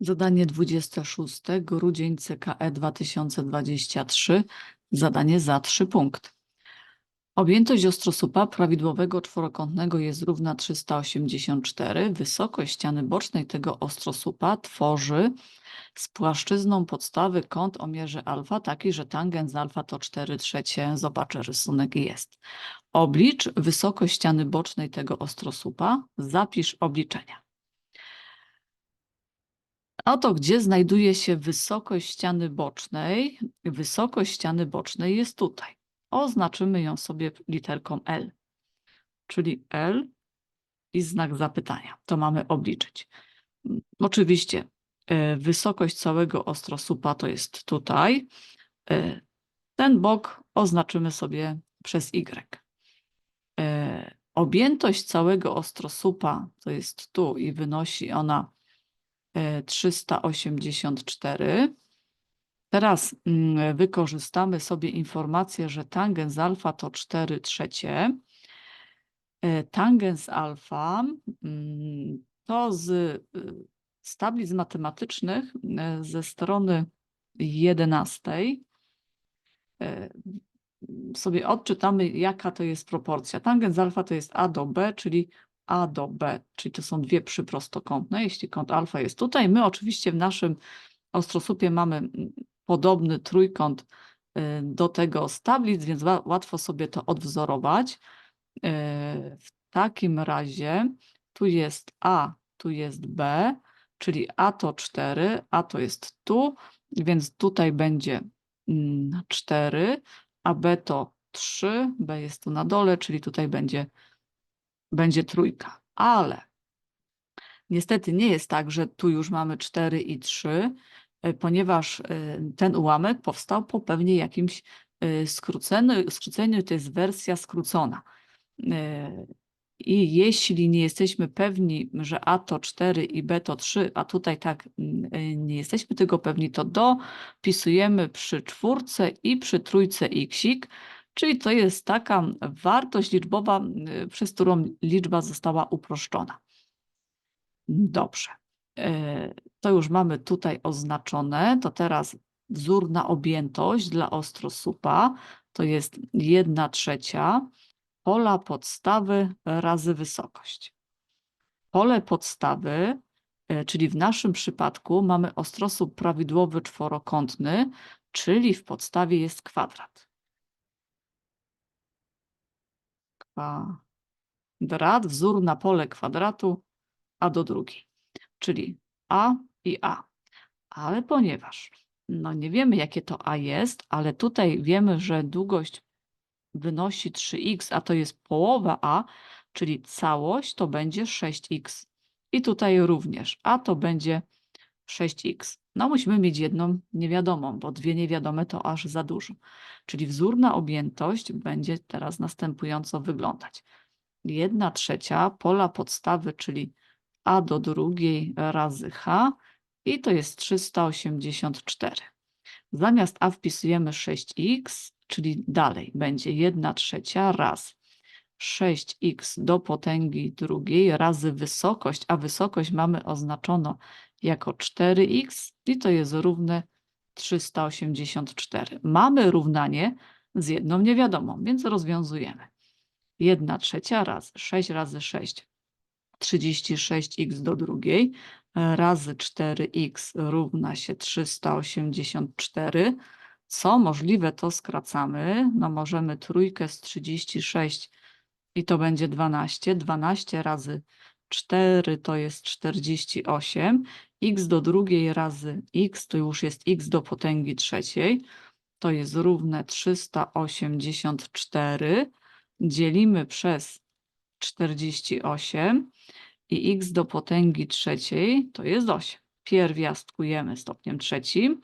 Zadanie 26, grudzień CKE 2023, zadanie za 3 punkty. Objętość ostrosłupa prawidłowego czworokątnego jest równa 384. Wysokość ściany bocznej tego ostrosłupa tworzy z płaszczyzną podstawy kąt o mierze alfa taki, że tangens alfa to 4 trzecie. Zobaczę rysunek jest. Oblicz wysokość ściany bocznej tego ostrosłupa. Zapisz obliczenia. Oto gdzie znajduje się wysokość ściany bocznej. Wysokość ściany bocznej jest tutaj. Oznaczymy ją sobie literką L, czyli L i znak zapytania. To mamy obliczyć. Oczywiście e, wysokość całego ostrosłupa to jest tutaj. E, Ten bok oznaczymy sobie przez Y. E, Objętość całego ostrosłupa to jest tu i wynosi ona 384. Teraz mm, wykorzystamy sobie informację, że tangens alfa to 4 trzecie. E, Tangens alfa mm, to z, y, z tablic matematycznych e, ze strony 11 e, sobie odczytamy, jaka to jest proporcja. Tangens alfa to jest a do b, czyli a do b, czyli to są dwie przyprostokątne. Jeśli kąt alfa jest tutaj, my oczywiście w naszym ostrosłupie mamy mm, podobny trójkąt y, do tego z tablic, więc łatwo sobie to odwzorować. Y, W takim razie tu jest A, tu jest B, czyli A to 4, A to jest tu, więc tutaj będzie mm, 4, a B to 3, B jest tu na dole, czyli tutaj będzie, będzie trójka. Ale niestety nie jest tak, że tu już mamy 4 i 3, e, ponieważ e, ten ułamek powstał po pewnie jakimś e, skróceniu, skróceniu, to jest wersja skrócona. I jeśli nie jesteśmy pewni, że A to 4 i B to 3, a tutaj tak nie jesteśmy tego pewni, to dopisujemy przy czwórce i przy trójce xik, czyli to jest taka wartość liczbowa, y, przez którą liczba została uproszczona. Dobrze. E, To już mamy tutaj oznaczone. To teraz wzór na objętość dla ostrosłupa to jest 1 trzecia pola podstawy razy wysokość. Pole podstawy, e, czyli w naszym przypadku mamy ostrosłup prawidłowy czworokątny, czyli w podstawie jest kwadrat. Kwadrat, wzór na pole kwadratu a do drugiej, czyli a i a. Ale ponieważ no nie wiemy, jakie to a jest, ale tutaj wiemy, że długość wynosi 3x, a to jest połowa a, czyli całość to będzie 6x. I tutaj również a to będzie 6x. No musimy mieć jedną niewiadomą, bo dwie niewiadome to aż za dużo. Czyli wzór na objętość będzie teraz następująco wyglądać. 1 trzecia pola podstawy, czyli a do drugiej razy h i to jest 384. Zamiast a wpisujemy 6x, czyli dalej będzie 1 trzecia raz 6x do potęgi drugiej razy wysokość, a wysokość mamy oznaczono jako 4x i to jest równe 384. Mamy równanie z jedną niewiadomą, więc rozwiązujemy. 1 trzecia raz 6 razy 6 36x do drugiej razy 4x równa się 384. Co możliwe, to skracamy. No możemy trójkę z 36 i to będzie 12. 12 razy 4 to jest 48. x do drugiej razy x to już jest x do potęgi trzeciej. To jest równe 384. Dzielimy przez 48 i x do potęgi trzeciej to jest 8. Pierwiastkujemy stopniem trzecim.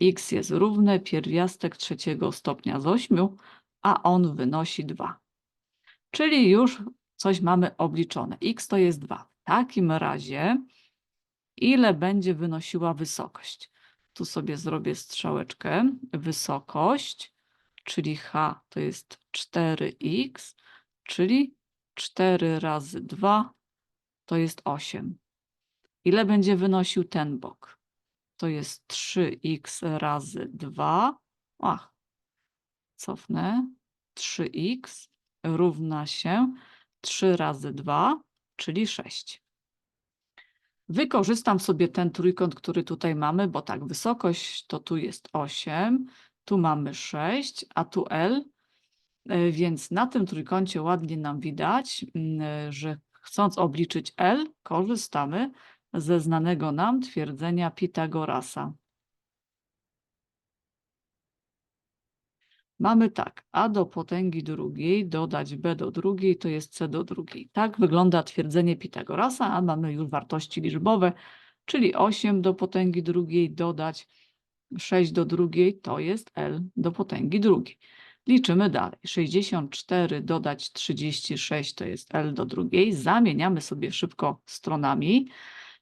x jest równe pierwiastek trzeciego stopnia z 8, a on wynosi 2. Czyli już coś mamy obliczone. x to jest 2. W takim razie ile będzie wynosiła wysokość? Tu sobie zrobię strzałeczkę. Wysokość, czyli h to jest 4x, czyli 4 razy 2 to jest 8. Ile będzie wynosił ten bok? To jest 3x razy 2. Ach, cofnę. 3x równa się 3 razy 2, czyli 6. Wykorzystam sobie ten trójkąt, który tutaj mamy, bo tak, wysokość to tu jest 8, tu mamy 6, a tu L, e, więc na tym trójkącie ładnie nam widać, mm, e, że chcąc obliczyć L, korzystamy ze znanego nam twierdzenia Pitagorasa. Mamy tak, a do potęgi drugiej dodać b do drugiej to jest c do drugiej. Tak wygląda twierdzenie Pitagorasa, a mamy już wartości liczbowe, czyli 8 do potęgi drugiej dodać 6 do drugiej to jest l do potęgi drugiej. Liczymy dalej. 64 dodać 36 to jest l do drugiej. Zamieniamy sobie szybko stronami,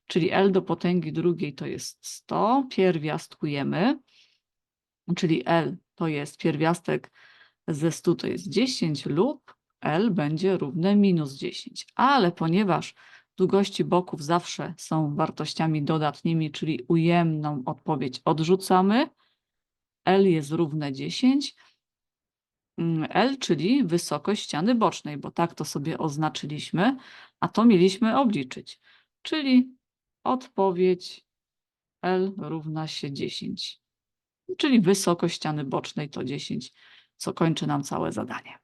czyli l do potęgi drugiej to jest 100. Pierwiastkujemy, czyli l to jest pierwiastek ze 100 to jest 10 lub L będzie równe minus 10. Ale ponieważ długości boków zawsze są wartościami dodatnimi, czyli ujemną odpowiedź odrzucamy, L jest równe 10, mm, L, czyli wysokość ściany bocznej, bo tak to sobie oznaczyliśmy, a to mieliśmy obliczyć. Czyli odpowiedź L równa się 10 czyli wysokość ściany bocznej to 10, co kończy nam całe zadanie.